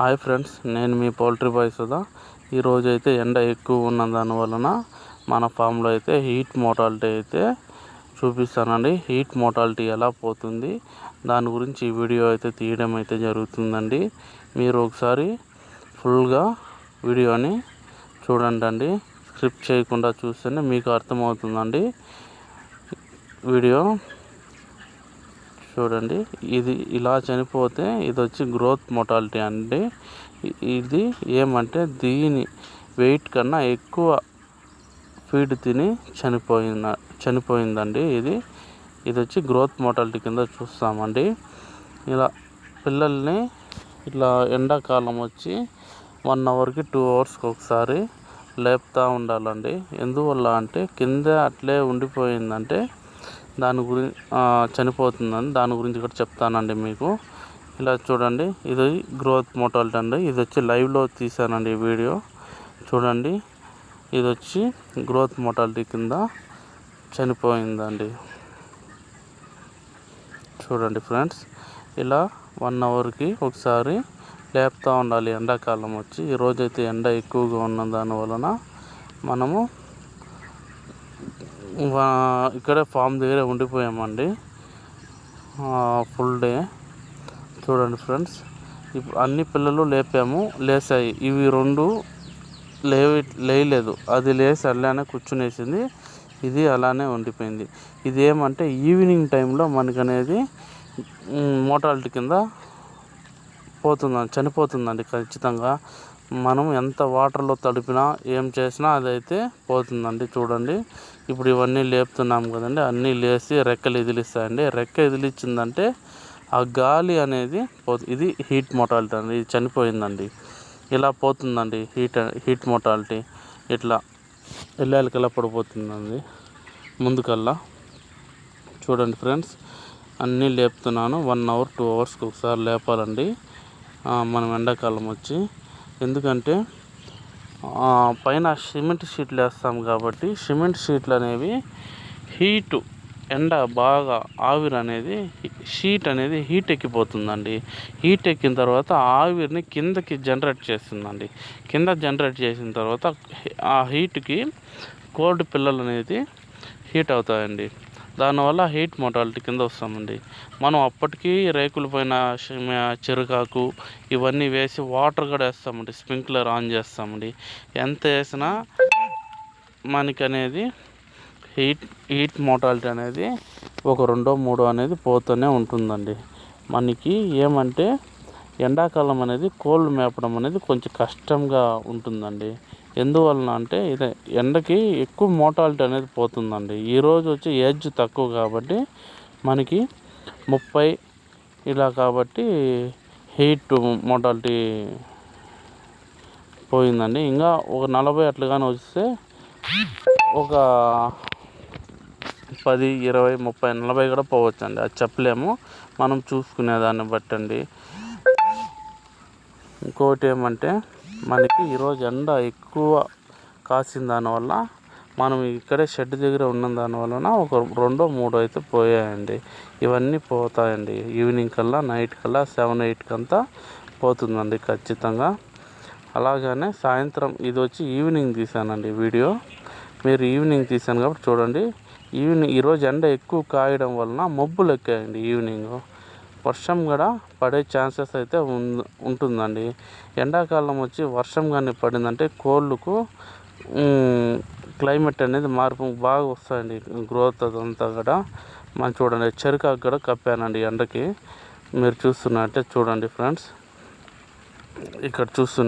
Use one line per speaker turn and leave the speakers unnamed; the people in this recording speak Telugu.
హాయ్ ఫ్రెండ్స్ నేను మీ పౌల్ట్రీ బాయ్ సుధా. ఈరోజు అయితే ఎండ ఎక్కువ ఉన్న దాని వలన మన ఫామ్లో అయితే హీట్ మోటాలిటీ అయితే చూపిస్తానండి. హీట్ మోటాలిటీ ఎలా పోతుంది దాని గురించి ఈ వీడియో అయితే తీయడం అయితే జరుగుతుందండి. మీరు ఒకసారి ఫుల్గా వీడియోని చూడండి అండి స్క్రిప్ట్ చేయకుండా చూస్తేనే మీకు అర్థమవుతుందండి. వీడియో చూడండి. ఇది ఇలా చనిపోతే ఇది వచ్చి గ్రోత్ మోటాలిటీ అండి. ఇది ఏమంటే దీని వెయిట్ కన్నా ఎక్కువ ఫీడ్ తిని చనిపోయిన చనిపోయిందండి ఇది. ఇది వచ్చి గ్రోత్ మోటాలిటీ కింద చూస్తామండి. ఇలా పిల్లల్ని ఇట్లా ఎండాకాలం వచ్చి వన్ అవర్కి టూ అవర్స్కి ఒకసారి లేపుతూ ఉండాలండి. ఎందువల్ల అంటే కింద అట్లే ఉండిపోయిందంటే దాని గురించి చనిపోతుందని దాని గురించి కూడా చెప్తానండి మీకు. ఇలా చూడండి ఇది గ్రోత్ మోటాలిటీ అండి. ఇది వచ్చి లైవ్లో తీసానండి ఈ వీడియో. చూడండి ఇది వచ్చి గ్రోత్ మోటాలిటీ కింద చనిపోయిందండి. చూడండి ఫ్రెండ్స్ ఇలా వన్ అవర్కి ఒకసారి లేపుతూ ఉండాలి ఎండాకాలం వచ్చి. ఈరోజైతే ఎండ ఎక్కువగా ఉన్న దాని వలన మనము ఇక్కడే ఫామ్ దగ్గరే ఉండిపోయామండి. Full day. చూడండి ఫ్రెండ్స్ ఇప్పుడు అన్ని పిల్లలు లేపాము లేసాయి. ఇవి రెండు లేవి లేయలేదు. అది లేసి అలానే కూర్చునేసింది. ఇది అలానే ఉండిపోయింది. ఇది ఏమంటే ఈవినింగ్ టైంలో మనకనేది మోటాలిటీ కింద పోతుందండి చనిపోతుందండి ఖచ్చితంగా. మనం ఎంత వాటర్లో తడిపినా ఏం చేసినా అదైతే పోతుందండి చూడండి. ఇప్పుడు ఇవన్నీ లేపుతున్నాం కదండి అన్నీ లేచి రెక్కలు ఎదిలిస్తాయండి. రెక్క ఎదిలిచ్చిందంటే ఆ గాలి అనేది పోతు ఇది హీట్ మోటాలిటీ అండి ఇది చనిపోయిందండి. ఇలా పోతుందండి హీట్ హీట్ మోటాలిటీ. ఇట్లా ఎల్లాలకల్లా పడిపోతుందండి ముందుకల్లా. చూడండి ఫ్రెండ్స్ అన్నీ లేపుతున్నాను. వన్ అవర్ టూ అవర్స్కి ఒకసారి లేపాలండి. మనం ఎండాకాలం వచ్చి ఎందుకంటే పైన సిమెంట్ షీట్లు వేస్తాం కాబట్టి సిమెంట్ షీట్లు అనేవి హీటు ఎండ బాగా ఆవిరి అనేది షీట్ అనేది హీట్ ఎక్కిపోతుందండి. హీట్ ఎక్కిన తర్వాత ఆవిరిని కిందకి జనరేట్ చేస్తుందండి. కింద జనరేట్ చేసిన తర్వాత ఆ హీట్కి కోల్డ్ పిల్లలు అనేది హీట్ అవుతాయండి. దానివల్ల హీట్ మోటాలిటీ కింద వస్తామండి మనం అప్పటికీ రేకుల పైన చెరుకాకు ఇవన్నీ వేసి వాటర్ కూడా వేస్తామండి. స్ప్రింక్లర్ ఆన్ చేస్తామండి. ఎంత వేసినా మనకి అనేది హీట్ హీట్ మోటాలిటీ అనేది ఒక రెండో మూడో అనేది పోతూనే ఉంటుందండి. మనకి ఏమంటే ఎండాకాలం అనేది కోళ్ళు మేపడం అనేది కొంచెం కష్టంగా ఉంటుందండి. ఎందువలన అంటే ఇదే ఎండకి ఎక్కువ మోటాలిటీ అనేది పోతుందండి. ఈరోజు వచ్చి ఏజ్ తక్కువ కాబట్టి మనకి ముప్పై ఇలా కాబట్టి హీట్ మోటాలిటీ పోయిందండి. ఇంకా ఒక నలభై అట్లుగానే వస్తే ఒక పది ఇరవై ముప్పై నలభై కూడా పోవచ్చండి. అది చెప్పలేము. మనం చూసుకునే దాన్ని బట్టండి. ఇంకోటి ఏమంటే మనకి ఈరోజు ఎండ ఎక్కువ కాసిన దానివల్ల మనం ఇక్కడే షెడ్ దగ్గర ఉన్న దాని వలన ఒక రెండో మూడో అయితే పోయాయండి. ఇవన్నీ పోతాయండి. ఈవినింగ్ కల్లా నైట్ కల్లా సెవెన్ ఎయిట్కి అంతా పోతుందండి ఖచ్చితంగా. అలాగనే సాయంత్రం ఇది వచ్చి ఈవినింగ్ తీసానండి వీడియో. మీరు ఈవినింగ్ తీసాను కాబట్టి చూడండి. ఈవినింగ్ ఈరోజు ఎండ ఎక్కువ కాయడం వలన మబ్బులు ఎక్కాయండి ఈవినింగ్. వర్షం కూడా పడే ఛాన్సెస్ అయితే ఉంటుందండి. ఎండాకాలం వచ్చి వర్షం కానీ పడిందంటే కోళ్ళకు క్లైమేట్ అనేది మార్పు బాగా వస్తాయండి. గ్రోత్ అదంతా కూడా మనం చూడండి. చెరుకాకు కూడా కప్పానండి ఎండకి. మీరు చూస్తున్నట్టే చూడండి ఫ్రెండ్స్. ఇక్కడ చూస్తున్న